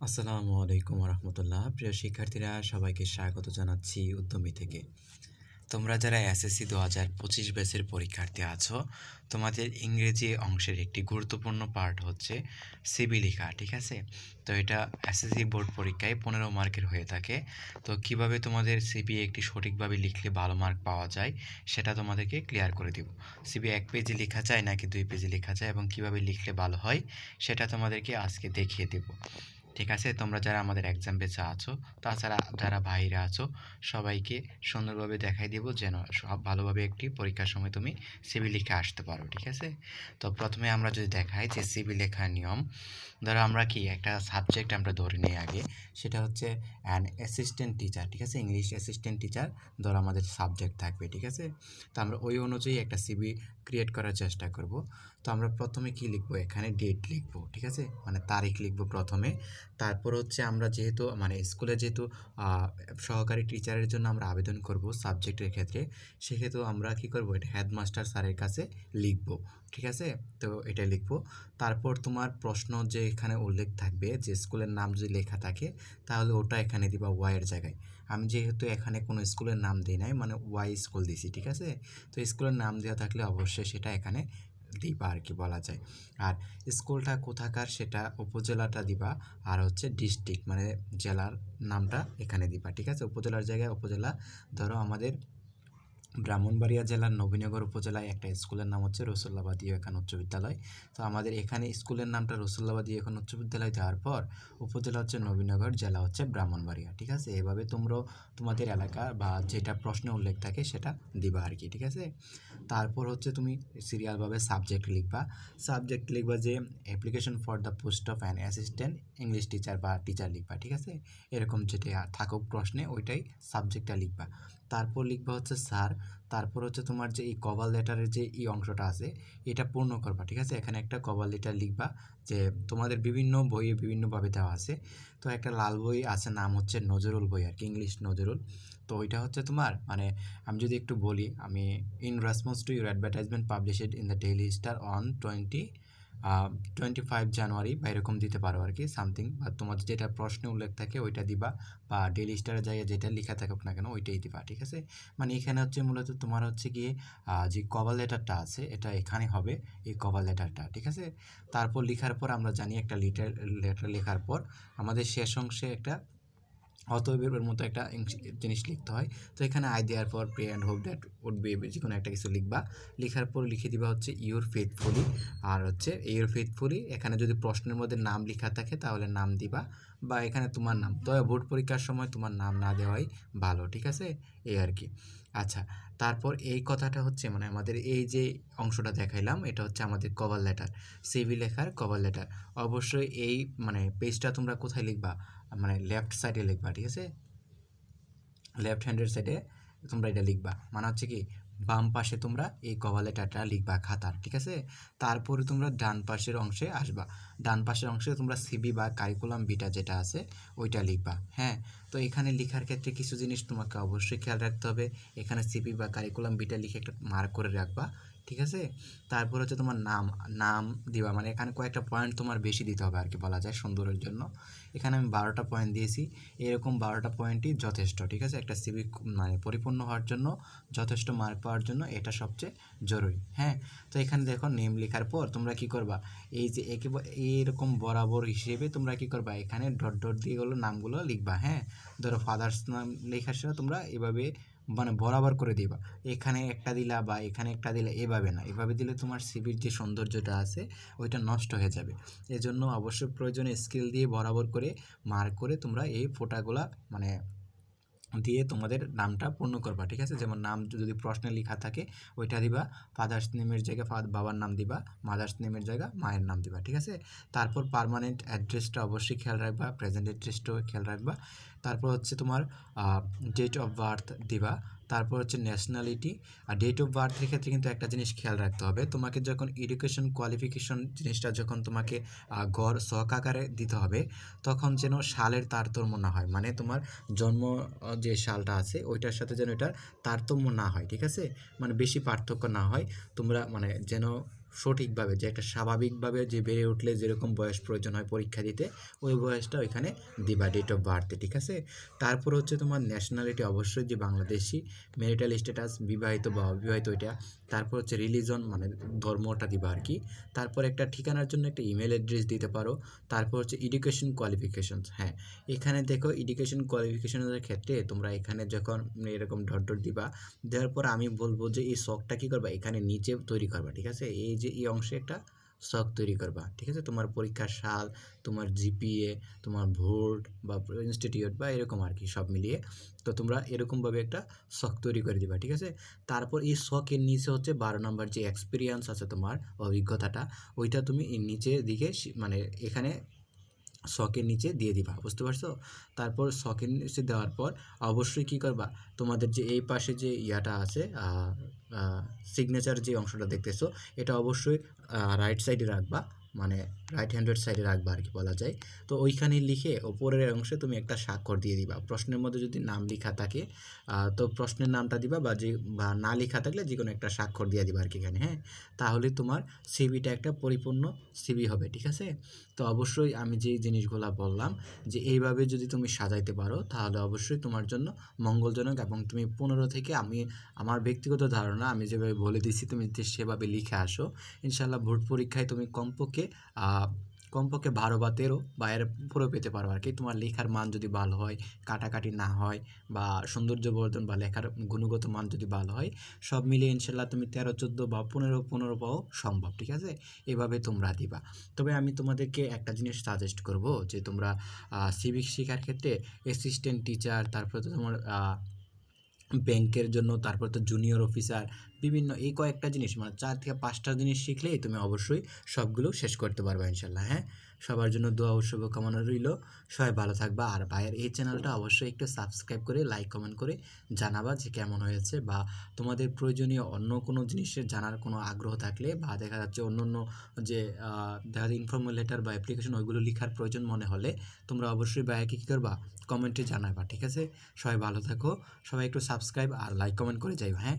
আসসালামু আলাইকুম রহমতুল্লাহ প্রিয় শিক্ষার্থীরা, সবাইকে স্বাগত জানাচ্ছি উদ্যমী থেকে। তোমরা যারা এসএসসি দু হাজার পঁচিশ ব্যাচের পরীক্ষার্থী আছো, তোমাদের ইংরেজি অংশের একটি গুরুত্বপূর্ণ পার্ট হচ্ছে সিবি লেখা, ঠিক আছে? তো এটা এসএসসি বোর্ড পরীক্ষায় পনেরো মার্কের হয়ে থাকে। তো কীভাবে তোমাদের সিবি একটি সঠিকভাবে লিখলে ভালো মার্ক পাওয়া যায়, সেটা তোমাদেরকে ক্লিয়ার করে দেব। সিবি এক পেজে লেখা যায় নাকি দুই পেজে লেখা যায় এবং কীভাবে লিখলে ভালো হয়, সেটা তোমাদেরকে আজকে দেখিয়ে দেব। ঠিক আছে? তোমরা যারা আমাদের এক্সাম বেচে আছো, তাছাড়া যারা ভাইরা আছো, সবাইকে সুন্দরভাবে দেখাই দেবো যেন সব ভালোভাবে একটি পরীক্ষার সময় তুমি সিবি লিখে আসতে পারো, ঠিক আছে? তো প্রথমে আমরা যদি দেখাই যে সিবি লেখার নিয়ম, ধরো আমরা কি একটা সাবজেক্ট আমরা ধরে নিই আগে, সেটা হচ্ছে অ্যান অ্যাসিস্ট্যান্ট টিচার ঠিক আছে? ইংলিশ অ্যাসিস্ট্যান্ট টিচার ধরো আমাদের সাবজেক্ট থাকবে, ঠিক আছে? তো আমরা ওই অনুযায়ী একটা সিবি ক্রিয়েট করার চেষ্টা করব। তো আমরা প্রথমে কি লিখব? এখানে ডেট লিখব, ঠিক আছে? মানে তারিখ লিখব প্রথমে। তারপর হচ্ছে আমরা যেহেতু মানে স্কুলে যেহেতু সহকারী টিচারের জন্য আমরা আবেদন করব সাবজেক্টের ক্ষেত্রে সেক্ষেত্রে আমরা কি করব? এটা হেডমাস্টার স্যারের কাছে লিখব, ঠিক আছে? তো এটা লিখব। তারপর তোমার প্রশ্ন যে এখানে উল্লেখ থাকবে, যে স্কুলের নাম যদি লেখা থাকে, তাহলে ওটা এখানে দিবা ওয়াইয়ের জায়গায়। আমি যেহেতু এখানে কোনো স্কুলের নাম দিই নাই মানে ওয়াই স্কুল দিছি, ঠিক আছে? তো স্কুলের নাম দেওয়া থাকলে অবশ্যই সেটা এখানে দিবা আর কি বলা যায়। আর স্কুলটা কোথাকার সেটা উপজেলাটা দিবা, আর হচ্ছে ডিস্ট্রিক্ট মানে জেলার নামটা এখানে দিবা, ঠিক আছে? উপজেলার জায়গায় উপজেলা, ধরো আমাদের ব্রাহ্মণবাড়িয়া জেলার নবীনগর উপজেলায় একটা স্কুলের নাম হচ্ছে রসুল্লাবাদ এখন উচ্চ বিদ্যালয়। তো আমাদের এখানে স্কুলের নামটা রসুল্লাবাদ এখন উচ্চ বিদ্যালয় দেওয়ার পর উপজেলা হচ্ছে নবীনগর, জেলা হচ্ছে ব্রাহ্মণবাড়িয়া, ঠিক আছে? এভাবে তোমরা, তোমাদের এলাকা বা যেটা প্রশ্নে উল্লেখ থাকে সেটা দিবা আর কি, ঠিক আছে? তারপর হচ্ছে তুমি সিরিয়ালভাবে সাবজেক্ট লিখবা। সাবজেক্ট লিখবা যে application for the post of an assistant English teacher বা টিচার লিখবা, ঠিক আছে? এরকম যেটা থাকুক প্রশ্নে, ওইটাই সাবজেক্টটা লিখবা। তারপর লিখবা হচ্ছে স্যার তারপর হচ্ছে তোমার যে এই কভার লেটারের যে এই অংশটা আছে, এটা পূর্ণ করবা, ঠিক আছে? এখানে একটা কভার লেটার লিখবা যে তোমাদের বিভিন্ন বইয়ে বিভিন্নভাবে দেওয়া আছে। তো একটা লাল বই আছে, নাম হচ্ছে নজরুল বই, আর কি ইংলিশ নজরুল। তো ওইটা হচ্ছে তোমার মানে আমি যদি একটু বলি, আমি in response to your advertisement published in the Daily Star on twenty twenty five January বা এরকম দিতে পারো আর কি সামথিং বা তোমার যেটা প্রশ্নে উল্লেখ থাকে ওইটা দিবা, বা ডেলি স্টারের জায়গায় যেটা লেখা থাকুক না কেন ওইটাই দিবা, ঠিক আছে? মানে এখানে হচ্ছে মূলত তোমার হচ্ছে গিয়ে যে কভার লেটারটা আছে, এটা এখানে হবে, এই কভার লেটারটা ঠিক আছে? তারপর লেখার পর আমরা জানি একটা লিটার লেটার লেখার পর আমাদের শেষ অংশে একটা অতএবের মতো একটা জিনিস লিখতে হয়। তো এখানে আই দেওয়ার পর pray and hope that would be যে কোনো একটা কিছু লিখবা। লেখার পর লিখে দিবা হচ্ছে ইউর ফেথফুলি আর হচ্ছে ইউর ফেথফুলি এখানে যদি প্রশ্নের মধ্যে নাম লেখা থাকে তাহলে নাম দিবা বা এখানে তোমার নাম তবে বোর্ড পরীক্ষার সময় তোমার নাম না দেওয়াই ভালো, ঠিক আছে? এই আর কি। আচ্ছা তারপর এই কথাটা হচ্ছে মানে আমাদের এই যে অংশটা দেখাইলাম, এটা হচ্ছে আমাদের কভার লেটার সিভি লেখার কভার লেটার অবশ্যই এই মানে পেজটা তোমরা কোথায় লিখবা? মানে লেফট সাইডে লিখবা, ঠিক আছে? লেফট হ্যান্ডের সাইডে তোমরা এটা লিখবা। মানে হচ্ছে কি বাম পাশে তোমরা এই কভার লেটারটা লিখবা খাতার, ঠিক আছে? তারপরে তোমরা ডান পাশের অংশে আসবা। ডান পাশের অংশে তোমরা সিবি বা কারিকুলাম বিটা যেটা আছে, ওইটা লিখবা হ্যাঁ? তো এখানে লিখার ক্ষেত্রে কিছু জিনিস তোমাকে অবশ্যই খেয়াল রাখতে হবে। এখানে সিবি বা কারিকুলাম বিটা লিখে একটা মার্ক করে রাখবা। ঠিক আছে? তারপর হচ্ছে তোমার নাম নাম দিবা মানে এখানে কয়েকটা পয়েন্ট তোমার বেশি দিতে হবে আর কি বলা যায় সুন্দরের জন্য। এখানে আমি বারোটা পয়েন্ট দিয়েছি। এরকম বারোটা পয়েন্টই যথেষ্ট, ঠিক আছে? একটা সিবি মানে পরিপূর্ণ হওয়ার জন্য, যথেষ্ট মার্ক পাওয়ার জন্য এটা সবচেয়ে জরুরি হ্যাঁ? তো এখানে দেখো নেম লেখার পর তোমরা কি করবা? এই যে একেবারে এইরকম বরাবর হিসেবে তোমরা কি করবা? এখানে ডট ডট দিয়ে গুলো নামগুলো লিখবা হ্যাঁ? ধরো ফাদার্স নাম লেখার সময় তোমরা এভাবে মানে বরাবর করে দিবা। এখানে একটা দিলা বা এখানে একটা দিলা, এভাবে না। এভাবে দিলে তোমার সিবির যে সৌন্দর্যটা আছে, ওইটা নষ্ট হয়ে যাবে। এজন্য অবশ্যই প্রয়োজনে স্কিল দিয়ে বরাবর করে মার্ক করে তোমরা এই ফোটাগুলা মানে দিয়ে তোমাদের নামটা পূর্ণ করবা, ঠিক আছে? যেমন নাম যদি প্রশ্নে লেখা থাকে, ওইটা দিবা ফাদার্স নেমের জায়গায় বাবার নাম দিবা মাদার্স নেমের জায়গা, মায়ের নাম দিবা, ঠিক আছে? তারপর পারমানেন্ট অ্যাড্রেসটা অবশ্যই খেয়াল রাখবা প্রেজেন্ট অ্যাড্রেসটাও খেয়াল রাখবা। তারপর হচ্ছে তোমার ডেট অফ বার্থ দিবা তারপর হচ্ছে ন্যাশনালিটি আর ডেট অফ বার্থের ক্ষেত্রে কিন্তু একটা জিনিস খেয়াল রাখতে হবে। তোমাকে যখন এডুকেশন কোয়ালিফিকেশন জিনিসটা যখন তোমাকে গড় সহকাকারে দিতে হবে, তখন যেন সালের তারতম্য না হয়। মানে তোমার জন্ম যে সালটা আছে, ওইটার সাথে যেন এটার তারতম্য না হয়, ঠিক আছে? মানে বেশি পার্থক্য না হয়। তোমরা মানে যেন সঠিকভাবে, যে একটা স্বাভাবিকভাবে যে বেড়ে উঠলে যেরকম বয়স প্রয়োজন হয় পরীক্ষা দিতে, ওই বয়সটা ওইখানে দিবা ডেট অফ বার্থে ঠিক আছে? তারপর হচ্ছে তোমার ন্যাশনালিটি অবশ্যই যে বাংলাদেশি মেরিটাল স্ট্যাটাস বিবাহিত বা অবিবাহিত এটা তারপর হচ্ছে রিলিজন মানে ধর্মটা দিবা আর কি। তারপর একটা ঠিকানার জন্য একটা ইমেল অ্যাড্রেস দিতে পারো, তারপর হচ্ছে এডুকেশন কোয়ালিফিকেশনস হ্যাঁ। এখানে দেখো এডুকেশন কোয়ালিফিকেশনের ক্ষেত্রে তোমরা এখানে যখন এরকম ডট ডট দিবা, দেওয়ার পর আমি বলব যে এই শখটা কী করবা? এখানে নিচে তৈরি করবা, ঠিক আছে? এই যে এই অংশে একটা শখ তৈরি করবা, ঠিক আছে? তোমার পরীক্ষার সাল, তোমার জিপিএ তোমার ভোট বা ইনস্টিটিউট বা এরকম আর কি সব মিলিয়ে তো তোমরা এরকমভাবে একটা শখ তৈরি করে দিবা, ঠিক আছে? তারপর এই শখের নিচে হচ্ছে বারো নম্বর যে এক্সপিরিয়েন্স আছে তোমার, অভিজ্ঞতাটা, ওইটা তুমি নিচের দিকে মানে এখানে শখের নিচে দিয়ে দিবা, বুঝতে পারছ? তারপর শখের নিচে দেওয়ার পর অবশ্যই কী করবা? তোমাদের যে এই পাশে যে ইয়াটা আছে সিগনেচার যে অংশটা দেখতেছো, এটা অবশ্যই রাইট সাইডে রাখবা। মানে রাইট হ্যান্ডেড সাইডে রাখবা আর কি বলা যায়। তো ওইখানে লিখে ওপরের অংশে তুমি একটা স্বাক্ষর দিয়ে দিবা। প্রশ্নের মধ্যে যদি নাম লেখা থাকে তো প্রশ্নের নামটা দিবা বা যে, বা না লেখা থাকলে যে কোনো একটা স্বাক্ষর দিয়ে দিবা আর কি এখানে হ্যাঁ? তাহলে তোমার সিভিটা একটা পরিপূর্ণ সিভি হবে, ঠিক আছে? তো অবশ্যই আমি যে জিনিসগুলো বললাম, যে এইভাবে যদি তুমি সাজাইতে পারো, তাহলে অবশ্যই তোমার জন্য মঙ্গলজনক এবং তুমি পনেরো থেকে আমি, আমার ব্যক্তিগত ধারণা, আমি যেভাবে বলে দিচ্ছি তুমি সেভাবে লিখে আসো ইনশাল্লাহ ভোট পরীক্ষায় তুমি কমপক্ষে কমপক্ষে বারো বা তেরো বা এর উপরেও পেতে পারো আর কি তোমার লেখার মান যদি ভালো হয়, কাটাকাটি না হয় বা সৌন্দর্য বর্ধন বা লেখার গুণগত মান যদি ভালো হয়, সব মিলিয়ে ইনশাল্লাহ তুমি তেরো, চোদ্দ বা পনেরো পনেরো পাও সম্ভব, ঠিক আছে? এভাবে তোমরা দিবা। তবে আমি তোমাদেরকে একটা জিনিস সাজেস্ট করব যে তোমরা সিভিক শেখার ক্ষেত্রে অ্যাসিস্ট্যান্ট টিচার তারপরে তো তোমার ব্যাংকের জন্য, তারপর তো জুনিয়র অফিসার বিভিন্ন এই কয়েকটা জিনিস মানে চার থেকে পাঁচটা জিনিস শিখলেই তুমি অবশ্যই সবগুলো শেষ করতে পারবে ইনশাল্লাহ হ্যাঁ? সবার জন্য দোয়া ও শুভকামনা রইল, সবাই ভালো থাকবা, আর ভাইয়ের এই চ্যানেলটা অবশ্যই একটু সাবস্ক্রাইব করে, লাইক, কমেন্ট করে জানাবা যে কেমন হয়েছে বা তোমাদের প্রয়োজনীয় অন্য কোনো জিনিসের জানার কোনো আগ্রহ থাকলে বা দেখা যাচ্ছে অন্য অন্য যে দেখা যায় ইনফর্মাল লেটার বা অ্যাপ্লিকেশন ওইগুলো লেখার প্রয়োজন মনে হলে তোমরা অবশ্যই ভাইয়াকে কী করবা, কমেন্টে জানাবা, ঠিক আছে? সবাই ভালো থাকো, সবাই একটু সাবস্ক্রাইব আর লাইক, কমেন্ট করে যাইবা হ্যাঁ?